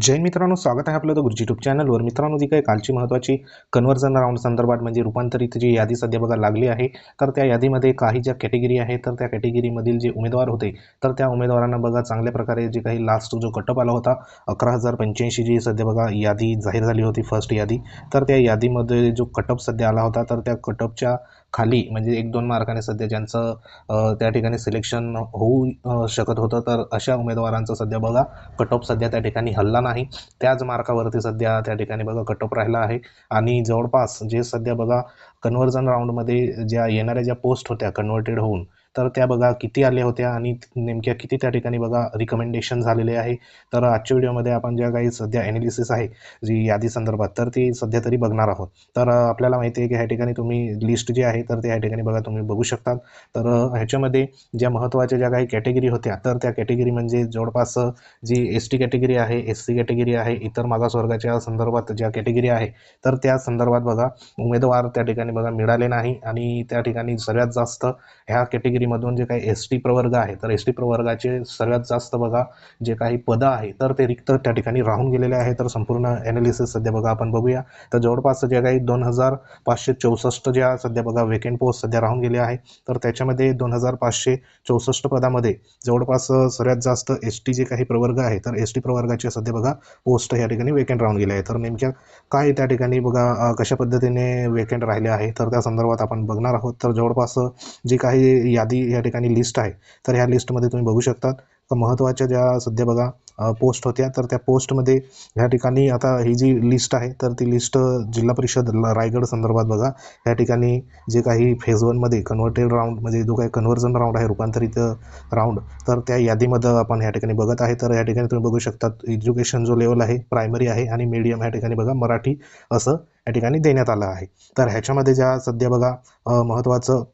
जैन मित्रांनो स्वागत आहे आपलं तर गुरुजी यूट्यूब चॅनलवर मित्रांनो जी काही कालची महत्त्वाची कन्व्हर्जन राऊंड संदर्भात म्हणजे रूपांतरित जी यादी सध्या बघा लागली आहे तर त्या यादीमध्ये काही ज्या कॅटेगरी आहे तर त्या कॅटेगरीमधील जे उमेदवार होते तर त्या उमेदवारांना बघा चांगल्या प्रकारे जे काही लास्ट जो कटअप आला होता अकरा हजार पंच्याऐंशी जी सध्या बघा यादी जाहीर झाली होती फर्स्ट यादी. तर त्या यादीमध्ये जो कटअप सध्या आला होता तर त्या कटअपच्या खाली म्हणजे एक दोन मार्काने सध्या ज्यांचं त्या ठिकाणी सिलेक्शन होऊ शकत होतं तर अशा उमेदवारांचं सध्या बघा कटऑफ सध्या त्या ठिकाणी हल्ला नाही. त्याच मार्कावरती सध्या त्या ठिकाणी बघा कटऑफ राहिला आहे. आणि जवळपास जे सध्या बघा कन्व्हर्जन राऊंडमध्ये ज्या येणाऱ्या ज्या पोस्ट होत्या कन्व्हर्टेड होऊन तर त्या बघा किती आल्या होत्या आणि नेमक्या किती त्या ठिकाणी बघा रिकमेंडेशन झालेले आहे. तर आजच्या व्हिडिओमध्ये आपण ज्या काही सध्या ॲनालिसिस आहे जी यादी संदर्भात तर ती सध्या तरी बघणार आहोत. तर आपल्याला माहिती आहे की ह्या ठिकाणी तुम्ही लिस्ट जी आहे तर ते ह्या ठिकाणी बघा तुम्ही बघू शकता. तर ह्याच्यामध्ये ज्या महत्त्वाच्या ज्या काही कॅटेगरी होत्या तर त्या कॅटेगरी म्हणजे जवळपास जी एस टी कॅटेगरी आहे एस सी कॅटेगरी आहे इतर मागासवर्गाच्या संदर्भात ज्या कॅटेगरी आहे तर त्या संदर्भात बघा उमेदवार त्या ठिकाणी बघा मिळाले नाही आणि त्या ठिकाणी सगळ्यात जास्त ह्या कॅटेगरी रत्नागिरीमधून जे काही एस टी प्रवर्ग आहे तर एस टी प्रवर्गाचे सगळ्यात जास्त बघा जे काही पदं आहे तर ते रिक्त त्या ठिकाणी राहून गेलेले आहे तर संपूर्ण ॲनालिसिस सध्या बघा आपण बघूया. तर जवळपास जे काही दोन हजार पाचशे चौसष्ट ज्या सध्या बघा वेकेंट पोस्ट सध्या राहून गेले आहे तर त्याच्यामध्ये दोन हजार पाचशे चौसष्ट पदामध्ये जवळपास सगळ्यात जास्त एस टी जे काही प्रवर्ग आहे तर एस टी प्रवर्गाचे सध्या बघा पोस्ट या ठिकाणी वेकेंट राहून गेले आहे तर नेमक्या काय त्या ठिकाणी बघा कशा पद्धतीने वेकेंट राहिले आहे तर त्या संदर्भात आपण बघणार आहोत. तर जवळपास जी काही यादी या ठिकाणी लिस्ट आहे. तर ह्या लिस्टमध्ये तुम्ही बघू शकतात. तर महत्त्वाच्या ज्या सध्या बघा पोस्ट होत्या तर त्या पोस्टमध्ये ह्या ठिकाणी आता ही जी लिस्ट आहे तर ती लिस्ट जिल्हा परिषद ल- रायगड संदर्भात बघा. या ठिकाणी जे काही फेज वनमध्ये कन्व्हर्टेड राऊंड म्हणजे जो काही कन्व्हर्जन राऊंड आहे रूपांतरित राऊंड तर त्या यादीमध्ये आपण या ठिकाणी बघत आहे. तर या ठिकाणी तुम्ही बघू शकतात एज्युकेशन जो लेवल आहे प्रायमरी आहे आणि मीडियम या ठिकाणी बघा मराठी असं या ठिकाणी देण्यात आलं आहे. तर ह्याच्यामध्ये ज्या सध्या बघा महत्त्वाचं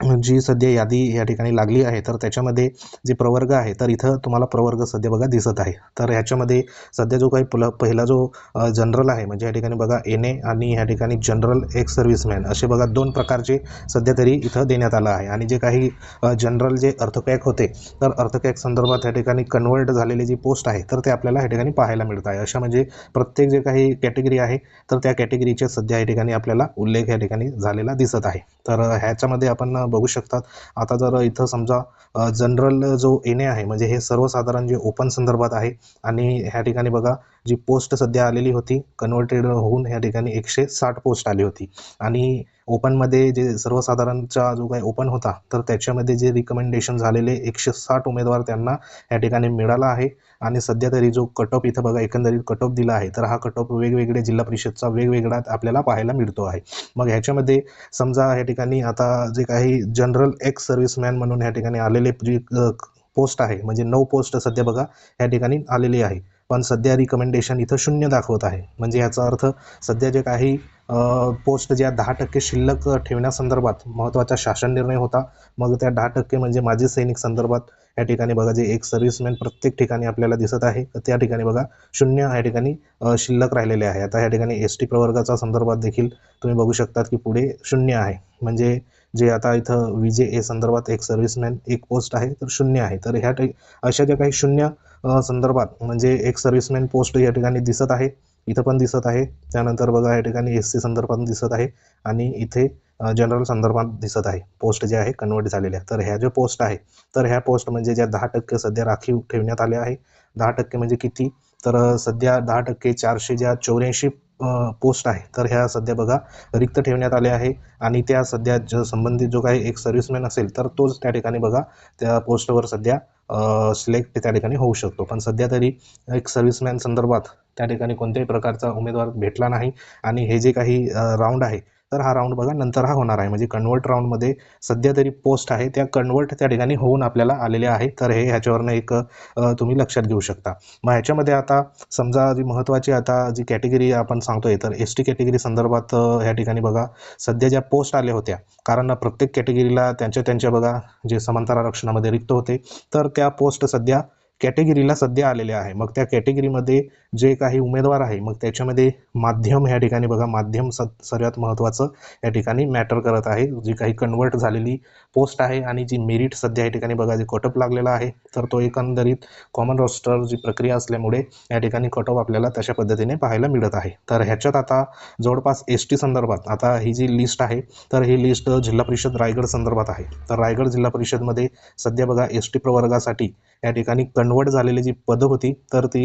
जी सध्या यादी या ठिकाणी लागली आहे तर त्याच्यामध्ये जे प्रवर्ग आहे तर इथं तुम्हाला प्रवर्ग सध्या बघा दिसत आहे. तर ह्याच्यामध्ये सध्या जो काही पल पहिला जो जनरल आहे म्हणजे या ठिकाणी बघा एन ए आणि ह्या ठिकाणी जनरल एक्स सर्व्हिसमॅन असे बघा दोन प्रकारचे सध्या तरी इथं देण्यात आलं आहे. आणि जे काही जनरल जे अर्थकॅक होते तर अर्थकॅक संदर्भात या ठिकाणी कन्वर्ट झालेले जी पोस्ट आहे तर ते आपल्याला या ठिकाणी पाहायला मिळत आहे. अशा म्हणजे प्रत्येक जे काही कॅटेगरी आहे तर त्या कॅटेगरीचे सध्या या ठिकाणी आपल्याला उल्लेख या ठिकाणी झालेला दिसत आहे. तर ह्याच्यामध्ये आपण बघू शकतात. आता जर इथं समजा जनरल जो एन ए आहे म्हणजे हे सर्वसाधारण जे ओपन संदर्भात आहे आणि ह्या ठिकाणी बघा जी पोस्ट सध्या आलेली होती कन्वर्टेड होऊन ह्या ठिकाणी एकशे साठ पोस्ट आली होती. आणि ओपनमध्ये जे सर्वसाधारणचा जो काही ओपन होता तर त्याच्यामध्ये जे रिकमेंडेशन झालेले एकशे साठ उमेदवार त्यांना या ठिकाणी मिळाला आहे. आणि सध्या तरी जो कटऑफ इथं बघा एकंदरीत कटऑफ दिला आहे तर हा कटऑफ वेगवेगळे जिल्हा परिषदचा वेगवेगळा आपल्याला पाहायला मिळतो आहे. मग ह्याच्यामध्ये समजा या ठिकाणी आता जे काही जनरल एक्स सर्व्हिसमॅन म्हणून या ठिकाणी आलेले जी पोस्ट आहे म्हणजे नऊ पोस्ट सध्या बघा या ठिकाणी आलेली आहे. पण सध्या रिकमेंडेशन इथं शून्य दाखवत आहे. म्हणजे याचा अर्थ सध्या जे काही पोस्ट ज्या दहा टक्के शिल्लक ठेवण्यासंदर्भात महत्त्वाचा शासन निर्णय होता मग त्या दहा टक्के म्हणजे माजी सैनिक संदर्भात या ठिकाणी बघा जे एक सर्व्हिसमॅन प्रत्येक ठिकाणी आपल्याला दिसत आहे तर त्या ठिकाणी बघा शून्य या ठिकाणी शिल्लक राहिलेले आहे. आता या ठिकाणी एस टी प्रवर्गाचा संदर्भात देखील तुम्ही बघू शकतात की पुढे शून्य आहे. म्हणजे जे आता इथं विजे ए संदर्भात एक सर्व्हिसमॅन एक पोस्ट आहे तर शून्य आहे. तर ह्या अशा ज्या काही शून्य संदर्भात म्हणजे एक सर्व्हिसमॅन पोस्ट या ठिकाणी दिसत आहे इथं पण दिसत आहे. त्यानंतर बघा या ठिकाणी एस सी संदर्भात दिसत आहे आणि इथे जनरल संदर्भात दिसत आहे. पोस्ट जे आहे कन्वर्ट झालेल्या तर ह्या ज्या पोस्ट आहे तर ह्या पोस्ट म्हणजे ज्या दहा टक्के सध्या राखीव ठेवण्यात आल्या आहे. दहा टक्के म्हणजे किती? तर सध्या दहा टक्के चारशे ज्या चौऱ्याऐंशी पोस्ट आहे. तर ह्या सध्या बघा रिक्त ठेवण्यात आल्या आहे. आणि त्या सध्या ज संबंधित जो काही एक सर्व्हिसमॅन असेल तर तोच त्या ठिकाणी बघा त्या पोस्टवर सध्या सिलेक्ट त्या ठिकाणी होऊ शकतो. पण सध्या तरी एक सर्व्हिसमॅन संदर्भात त्या ठिकाणी कोणत्याही प्रकारचा उमेदवार भेटला नाही. आणि हे जे काही राऊंड आहे तर हा राऊंड बघा नंतर हा होणार आहे. म्हणजे कन्वर्ट राऊंडमध्ये सध्या तरी पोस्ट आहे त्या कन्वर्ट त्या ठिकाणी होऊन आपल्याला आलेल्या आहे. तर हे ह्याच्यावरनं एक तुम्ही लक्षात घेऊ शकता. मग ह्याच्यामध्ये आता समजा जी महत्त्वाची आता जी कॅटेगरी आपण सांगतोय तर एस टी कॅटेगरी संदर्भात ह्या ठिकाणी बघा सध्या ज्या पोस्ट आल्या होत्या कारण प्रत्येक कॅटेगरीला त्यांच्या त्यांच्या बघा जे समांतर आरक्षणामध्ये रिक्त होते तर त्या पोस्ट सध्या कॅटेगरीला सध्या आलेल्या आहे. मग त्या कॅटेगरीमध्ये जे काही उमेदवार आहे मग त्याच्यामध्ये माध्यम ह्या ठिकाणी बघा माध्यम स सर्वात महत्त्वाचं या ठिकाणी मॅटर करत आहे. जी काही कन्वर्ट झालेली पोस्ट आहे आणि जी मेरिट सध्या या ठिकाणी बघा जे कटअप लागलेला आहे तर तो एकंदरीत कॉमन रोस्टर जी प्रक्रिया असल्यामुळे या ठिकाणी कटअप आपल्याला तशा पद्धतीने पाहायला मिळत आहे. तर ह्याच्यात आता जवळपास एस टी संदर्भात आता ही जी लिस्ट आहे तर ही लिस्ट जिल्हा परिषद रायगड संदर्भात आहे. तर रायगड जिल्हा परिषदमध्ये सध्या बघा एस टी प्रवर्गासाठी या ठिकाणी कन्वर्ट झालेली जी पदं होती तर ती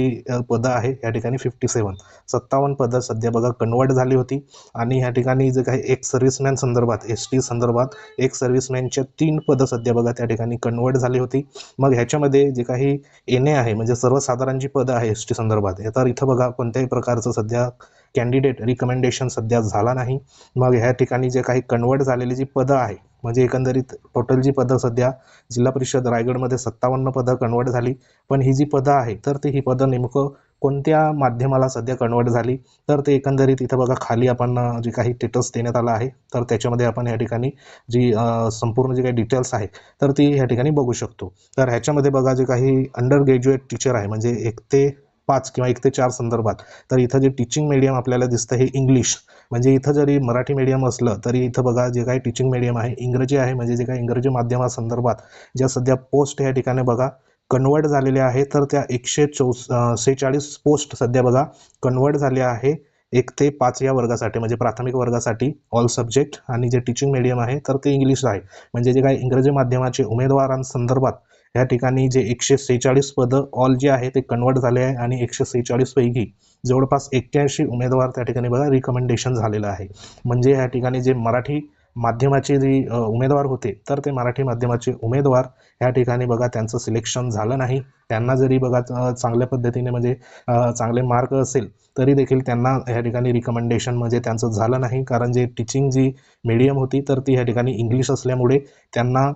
पदं आहे या ठिकाणी फिफ्टी सेवन सत्तावन्न पदं सध्या बघा कन्वर्ट झाली होती आणि या ठिकाणी जे काही एक सर्व्हिसमॅन संदर्भात एस टी संदर्भात एक सर्व्हिसमॅनच्या तीन पदं सध्या बघा त्या ठिकाणी कन्वर्ट झाली होती. मग ह्याच्यामध्ये जे काही एन ए आहे म्हणजे सर्वसाधारण जी पदं आहे एस टी संदर्भात हे तर इथं बघा कोणत्याही प्रकारचं सध्या कॅन्डिडेट रिकमेंडेशन सध्या झाला नाही. मग ह्या ठिकाणी जे काही कन्वर्ट झालेली जी पदं आहे म्हणजे एकंदरीत टोटल जी पदं सध्या जिल्हा परिषद रायगडमध्ये सत्तावन्न पदं कन्वर्ट झाली. पण ही जी पदं आहे तर ती ही पदं नेमकं कोणत्या माध्यमाला सध्या कन्वर्ट झाली? तर ते एकंदरीत इथं बघा खाली आपण जे काही स्टेटस देण्यात आलं आहे तर त्याच्यामध्ये आपण या ठिकाणी जी संपूर्ण जी काही डिटेल्स आहे तर ती ह्या ठिकाणी बघू शकतो. तर ह्याच्यामध्ये बघा जे काही अंडर ग्रॅज्युएट टीचर आहे म्हणजे एक ते पाच किंवा एक ते चार संदर्भात. तर इथं जे टीचिंग मीडियम आपल्याला दिसतं हे इंग्लिश म्हणजे इथं जरी मराठी मीडियम असलं तरी इथं बघा जे काही टीचिंग मीडियम आहे इंग्रजी आहे म्हणजे जे काही इंग्रजी माध्यमासंदर्भात ज्या सध्या पोस्ट या ठिकाणी बघा कन्वर्ट झालेल्या आहे तर त्या एकशे चौ सेहेचाळीस पोस्ट सध्या बघा कन्वर्ट झाल्या आहे एक ते पाच या वर्गासाठी म्हणजे प्राथमिक वर्गासाठी ऑल सब्जेक्ट आणि जे टीचिंग मीडियम आहे तर ते इंग्लिश आहे. म्हणजे जे काही इंग्रजी माध्यमाचे उमेदवारांसंदर्भात या ठिकाणी जे एकशे सेहेचाळीस पदं ऑल जे आहे ते कन्वर्ट झाले आहे आणि एकशे सेहेचाळीसपैकी जवळपास एक्क्याऐंशी उमेदवार त्या ठिकाणी बघा रिकमेंडेशन झालेलं आहे. म्हणजे या ठिकाणी जे मराठी माध्यमाचे जे उमेदवार होते तर ते मराठी माध्यमाचे उमेदवार या ठिकाणी बघा त्यांचं सिलेक्शन झालं नाही. त्यांना जरी बघा चांगल्या पद्धतीने म्हणजे चांगले मार्क असेल तरी देखील त्यांना या ठिकाणी रिकमेंडेशन म्हणजे त्यांचं झालं नाही. कारण जे टीचिंग जी मीडियम होती तर ती या ठिकाणी इंग्लिश असल्यामुळे त्यांना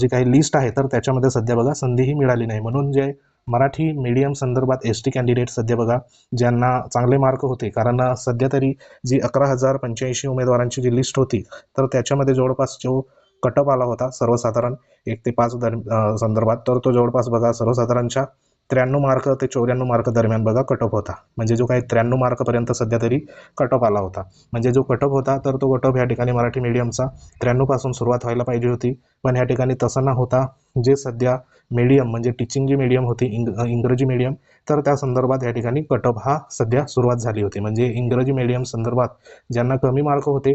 जी काही लिस्ट आहे तर त्याच्यामध्ये सध्या बघा संधीही मिळाली नाही. म्हणून जे मराठी मीडियम संदर्भात एस टी कॅन्डिडेट सध्या बघा ज्यांना चांगले मार्क होते कारण सध्या तरी जी अकरा हजार पंच्याऐंशी उमेदवारांची जी लिस्ट होती तर त्याच्यामध्ये जवळपास जो कटअप आला होता सर्वसाधारण एक ते पाच दर संदर्भात तर तो जवळपास बघा सर्वसाधारणच्या त्र्याण्णव मार्क ते चौऱ्याण्णव मार्क दरम्यान बघा कटअप होता. म्हणजे जो काही त्र्याण्णव मार्कपर्यंत सध्या तरी कटअप आला होता. म्हणजे जो कटअप होता तर तो कटअप ह्या ठिकाणी मराठी मीडियमचा त्र्याण्णवपासून सुरुवात व्हायला पाहिजे होती. पण ह्या ठिकाणी तसं न होता जे सध्या मीडियम म्हणजे टीचिंग जी मीडियम होती इंग इंग्रजी मीडियम तर त्या संदर्भात या ठिकाणी कटअप हा सध्या सुरुवात झाली होती. म्हणजे इंग्रजी मीडियम संदर्भात ज्यांना कमी मार्क होते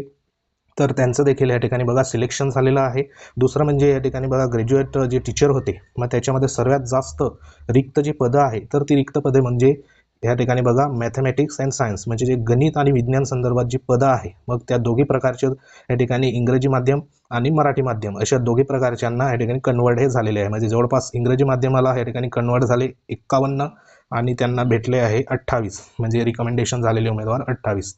तर त्यांचं देखील या ठिकाणी बघा सिलेक्शन झालेलं आहे. दुसरं म्हणजे या ठिकाणी बघा ग्रॅज्युएट जे टीचर होते मग त्याच्यामध्ये सर्वात जास्त रिक्त जी पदं आहे तर ती रिक्त पदे म्हणजे या ठिकाणी बघा मॅथमॅटिक्स अँड सायन्स म्हणजे जे गणित आणि विज्ञान संदर्भात जी पदं आहे मग त्या दोघी प्रकारचे या ठिकाणी इंग्रजी माध्यम आणि मराठी माध्यम अशा दोघी प्रकारच्यांना या ठिकाणी कन्वर्ट हे झालेले आहे. म्हणजे जवळपास इंग्रजी माध्यमाला या ठिकाणी कन्वर्ट झाले एक्कावन्न आणि त्यांना भेटले आहे अठ्ठावीस. म्हणजे रिकमेंडेशन झालेले उमेदवार अठ्ठावीस.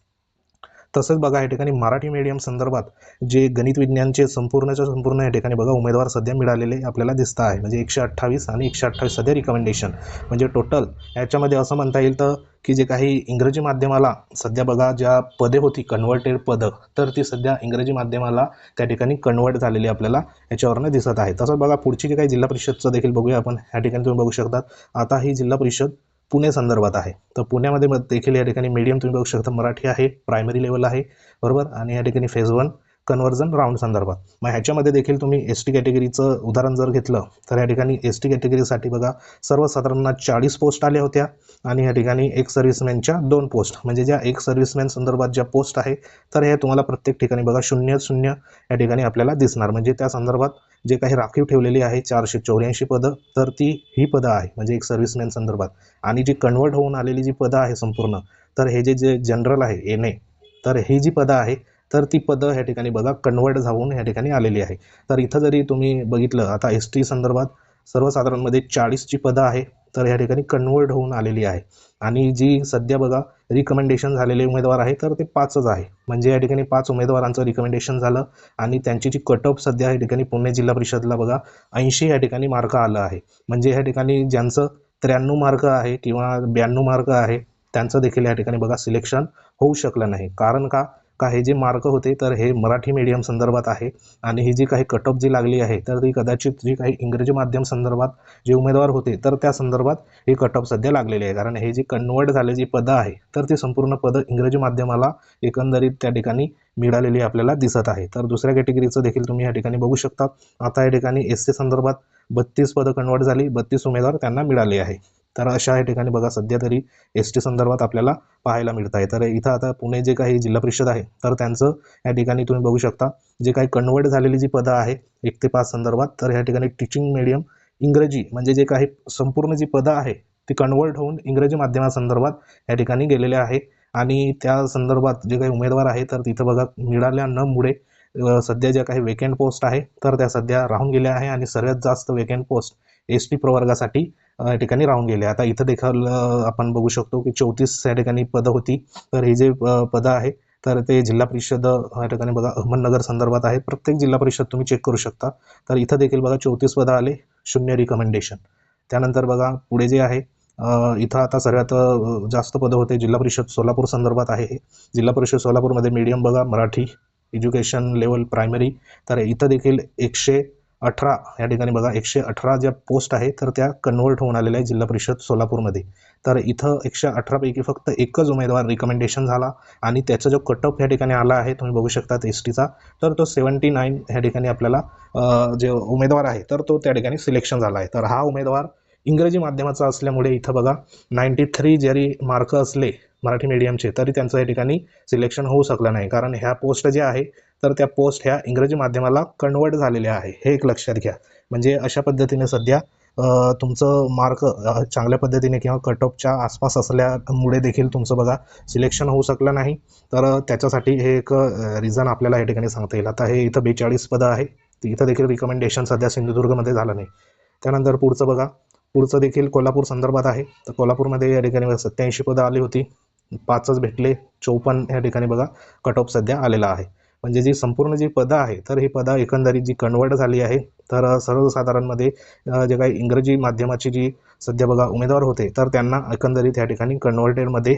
तसंच बघा या ठिकाणी मराठी मीडियम संदर्भात जे गणित विज्ञानचे संपूर्णच्या संपूर्ण या ठिकाणी बघा उमेदवार सध्या मिळालेले आपल्याला दिसत आहे. म्हणजे एकशे अठ्ठावीस आणि एकशे अठ्ठावीस सध्या रिकमेंडेशन म्हणजे टोटल याच्यामध्ये असं म्हणता येईल तर की जे काही इंग्रजी माध्यमाला सध्या बघा ज्या पदे होती कन्व्हर्टेड पदं तर ती सध्या इंग्रजी माध्यमाला त्या ठिकाणी कन्वर्ट झालेली आपल्याला याच्यावरनं दिसत आहे. तसंच बघा पुढची जी काही जिल्हा परिषदचं देखील बघूया आपण. या ठिकाणी तुम्ही बघू शकतात. आता ही जिल्हा परिषद पुणे संदर्भात आहे. तर पुण्यामध्ये मग देखील या ठिकाणी मीडियम तुम्ही बघू शकता मराठी आहे प्रायमरी लेवल आहे बरोबर? आणि या ठिकाणी फेज वन कन्वर्जन राऊंड संदर्भात. मग ह्याच्यामध्ये देखील तुम्ही एस टी कॅटेगरीचं उदाहरण जर घेतलं तर या ठिकाणी एस टी कॅटेगरीसाठी बघा सर्वसाधारण चाळीस पोस्ट आल्या होत्या आणि या ठिकाणी एक सर्व्हिसमॅनच्या दोन पोस्ट म्हणजे ज्या एक सर्व्हिसमॅन संदर्भात ज्या पोस्ट आहे तर हे तुम्हाला प्रत्येक ठिकाणी बघा शून्य शून्य या ठिकाणी आपल्याला दिसणार. म्हणजे त्या संदर्भात जे काही राखीव ठेवलेली आहे चारशे चौऱ्याऐंशी पदं तर ती ही पदं आहे. म्हणजे एक सर्व्हिसमॅन संदर्भात. आणि जी कन्वर्ट होऊन आलेली जी पदं आहे संपूर्ण तर हे जे जे जनरल आहे एन ए तर ही जी पदं आहे तर ती पदं ह्या ठिकाणी बघा कन्वर्ट झावून ह्या ठिकाणी आलेली आहे. तर इथं जरी तुम्ही बघितलं आता एस टी संदर्भात सर्वसाधारणमध्ये चाळीसची पदं आहे तर या ठिकाणी कन्वर्ट होऊन आलेली आहे. आणि जी सध्या बघा रिकमेंडेशन झालेले उमेदवार आहे तर ते पाचच आहे. म्हणजे या ठिकाणी पाच उमेदवारांचं रिकमेंडेशन झालं आणि त्यांची जी कटअप सध्या या ठिकाणी पुणे जिल्हा परिषदला बघा ऐंशी या ठिकाणी मार्क आलं आहे. म्हणजे या ठिकाणी ज्यांचं त्र्याण्णव मार्क आहे किंवा ब्याण्णव मार्क आहे त्यांचं देखील या ठिकाणी बघा सिलेक्शन होऊ शकलं नाही. कारण का? काही जे मार्क होते तर हे मराठी मीडियम संदर्भात आहे. आणि ही जी काही कटअप जी लागली आहे तर ती कदाचित जी काही इंग्रजी माध्यम संदर्भात जे उमेदवार होते तर त्या संदर्भात ही कटअप सध्या लागलेले आहे. कारण हे जी कन्वर्ट झाले जी पदं आहे तर ती संपूर्ण पदं इंग्रजी माध्यमाला एकंदरीत त्या ठिकाणी मिळालेली आपल्याला दिसत आहे. तर दुसऱ्या कॅटेगरीचं देखील तुम्ही या ठिकाणी बघू शकता. आता या ठिकाणी एस सी संदर्भात बत्तीस पदं कन्वर्ट झाली बत्तीस उमेदवार त्यांना मिळाले आहे. तर अशा या ठिकाणी बघा सध्या तरी एस टी संदर्भात आपल्याला पाहायला मिळत आहे तर इथं आता पुणे जे काही जिल्हा परिषद आहे तर त्यांचं या ठिकाणी तुम्ही बघू शकता जे काही कन्वर्ट झालेली जी पदं आहे एक ते पाच संदर्भात तर या ठिकाणी टीचिंग मीडियम इंग्रजी म्हणजे जे काही संपूर्ण जी पदं आहे ती कन्वर्ट होऊन इंग्रजी माध्यमासंदर्भात या ठिकाणी गेलेले आहे. आणि त्या संदर्भात जे काही उमेदवार आहे तर तिथं बघा मिळाल्या न मुळे सध्या ज्या काही वेकेंट पोस्ट आहे तर त्या सध्या राहून गेल्या आहे. आणि सर्वात जास्त वेकेंट पोस्ट एस टी प्रवर्गासाठी ठिकाणी राहून गेले. आता इथं देखील आपण बघू शकतो की चौतीस या ठिकाणी पदं होती. तर ही जे पदं आहे तर ते जिल्हा परिषद या ठिकाणी बघा अहमदनगर संदर्भात आहे. प्रत्येक जिल्हा परिषद तुम्ही चेक करू शकता. तर इथं देखील बघा चौतीस पदं आले शून्य रिकमेंडेशन त्यानंतर बघा पुढे जे आहे इथं आता सर्वात जास्त पदं होते जिल्हा परिषद सोलापूर संदर्भात आहे हे. जिल्हा परिषद सोलापूरमध्ये मीडियम बघा मराठी एज्युकेशन लेवल प्रायमरी तर इथं देखील एकशे अठरा या ठिकाणी बघा एकशे अठरा ज्या पोस्ट आहे तर त्या कन्व्हर्ट होऊन आलेल्या आहे जिल्हा परिषद सोलापूरमध्ये. तर इथं एकशे अठरापैकी फक्त एकच उमेदवार रिकमेंडेशन झाला आणि त्याचा जो कटअप या ठिकाणी आला आहे तुम्ही बघू शकता एस टीचा तर तो सेवन्टी नाईन ह्या ठिकाणी आपल्याला जे उमेदवार आहे तर तो त्या ठिकाणी सिलेक्शन झाला आहे. तर हा उमेदवार इंग्रजी माध्यमाचा असल्यामुळे इथं बघा नाईन्टी थ्री जरी मार्क असले मराठी मीडियमचे तरी त्यांचं या ठिकाणी सिलेक्शन होऊ शकलं नाही. कारण ह्या पोस्ट ज्या आहे तर त्या पोस्ट ह्या इंग्रजी माध्यमाला कन्वर्ट झालेल्या आहे. हे एक लक्षात घ्या. म्हणजे अशा पद्धतीने सध्या तुमचं मार्क चांगल्या पद्धतीने किंवा कटऑफच्या आसपास असल्यामुळे देखील तुमचं बघा सिलेक्शन होऊ शकलं नाही. तर त्याच्यासाठी हे एक रिझन आपल्याला या ठिकाणी सांगता येईल. आता हे इथं बेचाळीस पदं आहे. इथं देखील रिकमेंडेशन सध्या सिंधुदुर्गमध्ये झालं नाही. त्यानंतर पुढचं बघा. पुढचं देखील कोल्हापूर संदर्भात आहे. तर कोल्हापूरमध्ये या ठिकाणी सत्याऐंशी पदं आली होती. पाचच भेटले चौपन्न या ठिकाणी बघा कट ऑफ सध्या आलेला आहे. म्हणजे जी संपूर्ण जी पदं आहे तर ही पदं एकंदरीत जी कन्वर्ट झाली आहे तर सर्वसाधारणमध्ये जे काही इंग्रजी माध्यमाची जी सध्या बघा उमेदवार होते तर त्यांना एकंदरीत या ठिकाणी कन्व्हर्टेडमध्ये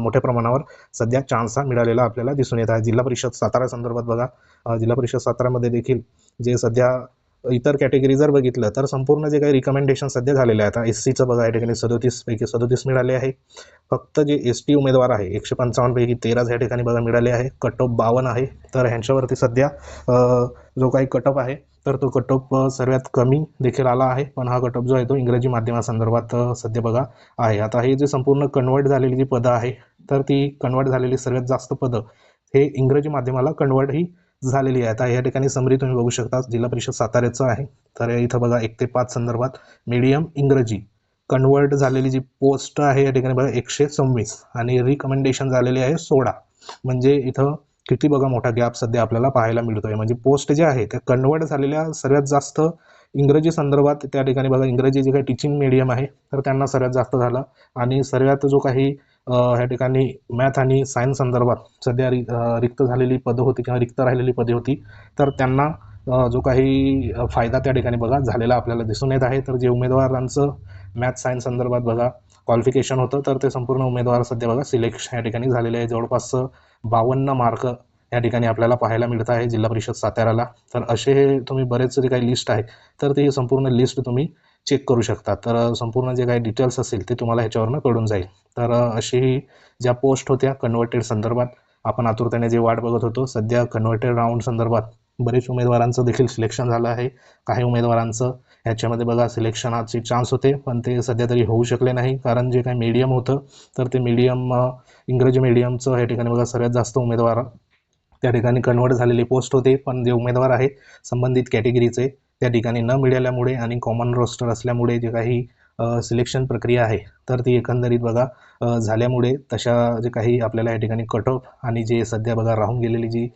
मोठ्या प्रमाणावर सध्या चान्स हा मिळालेला आपल्याला दिसून येत आहे. जिल्हा परिषद सातारा संदर्भात बघा जिल्हा परिषद सातारामध्ये देखील जे सध्या इतर कॅटेगरी जर बघितलं तर संपूर्ण जे काही रिकमेंडेशन सध्या झालेले आहे आता एस सीचं बघा या ठिकाणी सदोतीस पैकी सदोतीस मिळाले आहे. फक्त जे एस टी उमेदवार आहे एकशे पंचावन्नपैकी तेराच या ठिकाणी बघा मिळाले आहे. कटऑफ बावन्न आहे. तर ह्यांच्यावरती सध्या जो काही कटअप आहे तर तो कटऑफ सर्वात कमी देखील आला आहे. पण हा कटऑफ जो आहे तो इंग्रजी माध्यमासंदर्भात सध्या बघा आहे. आता हे जे संपूर्ण कन्वर्ट झालेली जी पदं आहे तर ती कन्वर्ट झालेली सर्वात जास्त पदं हे इंग्रजी माध्यमाला कन्वर्ट ही झालेली आहे. आता या ठिकाणी समरी तुम्ही बघू शकता. जिल्हा परिषद साताऱ्याचं आहे. तर इथं बघा एक ते पाच संदर्भात मीडियम इंग्रजी. कन्वर्ट झालेली जी पोस्ट आहे या ठिकाणी बघा एकशे सव्वीस. आणि रिकमेंडेशन झालेली आहे सोळा. म्हणजे इथं किती बघा मोठा गॅप सध्या आपल्याला पाहायला मिळतोय. म्हणजे पोस्ट जे आहे त्या कन्वर्ट झालेल्या सर्वात जास्त इंग्रजी संदर्भात त्या ठिकाणी बघा इंग्रजी जे काही टीचिंग मीडियम आहे तर त्यांना सर्वात जास्त झालं. आणि सर्वात जो काही ह्या ठिकाणी मॅथ आणि सायन्स संदर्भात सध्या रि रिक्त झालेली पदं होती किंवा रिक्त राहिलेली पदे होती. तर त्यांना जो काही फायदा त्या ठिकाणी बघा झालेला आपल्याला दिसून येत आहे. तर जे उमेदवारांचं मॅथ सायन्स संदर्भात बघा क्वालिफिकेशन होतं तर ते संपूर्ण उमेदवार सध्या बघा सिलेक्शन या ठिकाणी झालेले आहे. जवळपास बावन्न मार्क या ठिकाणी आपल्याला पाहायला मिळत आहे जिल्हा परिषद साताऱ्याला. तर असे हे तुम्ही बरेच जे काही लिस्ट आहे तर ते संपूर्ण लिस्ट तुम्ही चेक करू शकता तर संपूर्ण जे काही डिटेल्स असेल ते तुम्हाला ह्याच्यावरनं कळून जाईल. तर अशीही ज्या पोस्ट होत्या कन्व्हर्टेड संदर्भात आपण आतुरतेने जे वाट बघत होतो सध्या कन्व्हर्टेड राऊंड संदर्भात बरेच उमेदवारांचं देखील सिलेक्शन झालं आहे. काही उमेदवारांचं ह्याच्यामध्ये बघा सिलेक्शनाचे चान्स होते पण ते सध्या तरी होऊ शकले नाही. कारण जे काही मीडियम होतं तर ते मीडियम इंग्रजी मीडियमचं या ठिकाणी बघा सगळ्यात जास्त उमेदवार त्या ठिकाणी कन्व्हर्ट झालेली पोस्ट होते. पण जे उमेदवार आहे संबंधित कॅटेगरीचे त्या ठिकाणी न मिळाल्यामुळे आणि कॉमन रोस्टर असल्यामुळे जे काही सिलेक्शन प्रक्रिया आहे तर ती एकंदरीत बघा झाल्यामुळे तशा जे काही आपल्याला या ठिकाणी कट ऑफ आणि जे सध्या बघा राहून गेलेली जी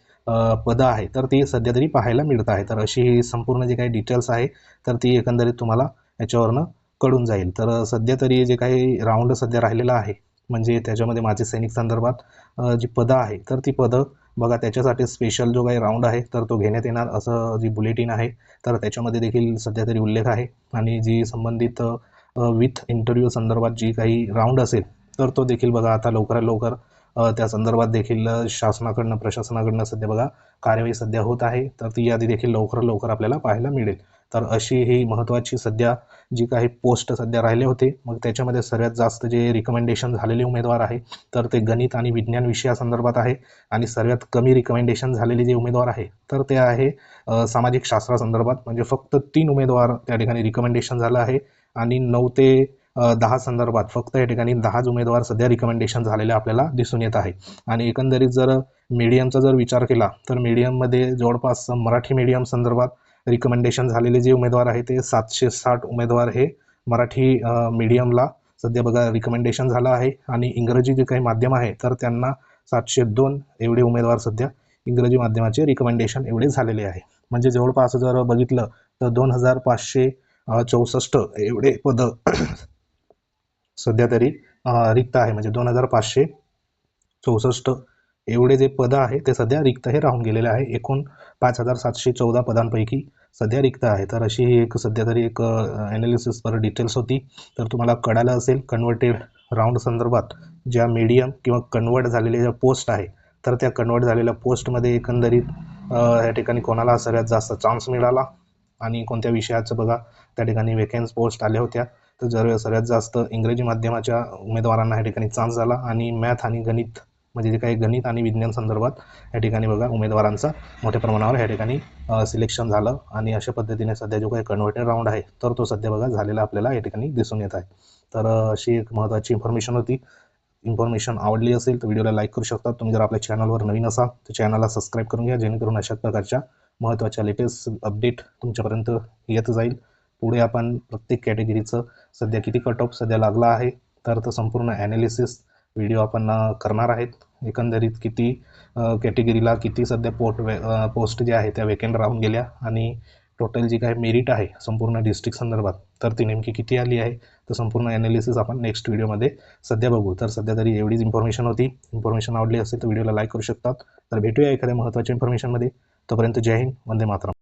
पदं आहे तर ती सध्या तरी पाहायला मिळत आहे. तर अशी ही संपूर्ण जे काही डिटेल्स आहे तर ती एकंदरीत तुम्हाला याच्यावरनं कळून जाईल. तर सध्या तरी जे काही राऊंड सध्या राहिलेला आहे म्हणजे त्याच्यामध्ये माझे सैनिक संदर्भात जी पदं आहे तर ती पदं बघा त्याच्यासाठी स्पेशल जो काही राऊंड आहे तर तो घेण्यात येणार असं जी बुलेटिन आहे तर त्याच्यामध्ये देखील सध्या तरी उल्लेख आहे. आणि जी संबंधित विथ इंटरव्ह्यू संदर्भात जी काही राऊंड असेल तर तो देखील बघा आता लवकरात लवकर त्या संदर्भात देखील शासनाकडनं प्रशासनाकडनं सध्या बघा कार्यवाही सध्या होत आहे तर ती यादी देखील लवकरात लवकर आपल्याला पाहायला मिळेल. तर अशी ही महत्त्वाची सध्या जी काही पोस्ट सध्या राहिले होते मग त्याच्यामध्ये सर्वात जास्त जे रिकमेंडेशन झालेले उमेदवार आहे तर ते गणित आणि विज्ञान विषयासंदर्भात आहे आणि सर्वात कमी रिकमेंडेशन झालेले जे उमेदवार आहे तर ते आहे सामाजिक शास्त्रासंदर्भात म्हणजे फक्त तीन उमेदवार त्या ठिकाणी रिकमेंडेशन झालं आहे आणि नऊ ते दहा संदर्भात फक्त या ठिकाणी दहाच उमेदवार सध्या रिकमेंडेशन झालेले आपल्याला दिसून येत आहे. आणि एकंदरीत जर मीडियमचा जर विचार केला तर मीडियममध्ये जवळपास मराठी मीडियम संदर्भात रिकमेंडेशन झालेले जे उमेदवार आहे ते सातशे साठ उमेदवार हे मराठी मीडियमला सध्या बघा रिकमेंडेशन झालं आहे. आणि इंग्रजी जे काही माध्यम आहे तर त्यांना सातशे दोन एवढे उमेदवार सध्या इंग्रजी माध्यमाचे रिकमेंडेशन एवढे झालेले आहे. म्हणजे जवळपास जर बघितलं तर दोन हजार पाचशे चौसष्ट एवढे पद सध्या तरी रिक्त आहे. म्हणजे दोन हजार पाचशे चौसष्ट एवढे जे पदं आहे ते सध्या रिक्त हे राहून गेलेले आहे. एकूण पाच हजार सातशे चौदा पदांपैकी सध्या रिक्त आहे. तर अशी ही एक सध्या तरी एक ॲनालिसिस पर डिटेल्स होती. तर तुम्हाला कळालं असेल कन्वर्टेड राऊंड संदर्भात ज्या मीडियम किंवा कन्वर्ट झालेल्या ज्या पोस्ट आहे तर त्या कन्वर्ट झालेल्या पोस्टमध्ये एकंदरीत या ठिकाणी कोणाला सगळ्यात जास्त चान्स मिळाला? आणि कोणत्या विषयाचं बघा त्या ठिकाणी वेकेन्स पोस्ट आल्या होत्या. तर जर सगळ्यात जास्त इंग्रजी माध्यमाच्या उमेदवारांना या ठिकाणी चान्स झाला आणि मॅथ आणि गणित म्हणजे जे काही गणित आणि विज्ञान संदर्भात या ठिकाणी बघा उमेदवारांचा मोठ्या प्रमाणावर या ठिकाणी सिलेक्शन झालं आणि अशा पद्धतीने सध्या जो काही कन्व्हर्टेड राऊंड आहे तर तो सध्या बघा झालेला आपल्याला या ठिकाणी दिसून येत आहे. तर अशी एक महत्त्वाची इन्फॉर्मेशन होती. इन्फॉर्मेशन आवडली असेल तर व्हिडिओला लाईक करू शकता. तुम्ही जर आपल्या चॅनलवर नवीन असाल तर चॅनलला सबस्क्राईब करून घ्या जेणेकरून अशा प्रकारच्या महत्त्वाच्या लेटेस्ट अपडेट तुमच्यापर्यंत येत जाईल. पुढे आपण प्रत्येक कॅटेगरीचं सध्या किती कट ऑफ सध्या लागला आहे तर तो संपूर्ण ॲनालिसिस व्हिडिओ आपण करणार आहेत. एकंदरीत किती कॅटेगरीला किती सध्या पोट वे पोस्ट ज्या आहेत त्या वेकेंट राहून गेल्या आणि टोटल जी काही मेरिट आहे संपूर्ण डिस्ट्रिक्ट संदर्भात तर ती नेमकी किती आली आहे? तर संपूर्ण ॲनालिसिस आपण नेक्स्ट व्हिडिओमध्ये सध्या बघू. तर सध्या तरी एवढीच इन्फॉर्मेशन होती. इन्फॉर्मेशन आवडली असेल तर व्हिडिओला लाईक करू शकतात. तर भेटूया एखाद्या महत्त्वाच्या इन्फॉर्मेशनमध्ये तोपर्यंत जय हिंद. वंदे मातरम.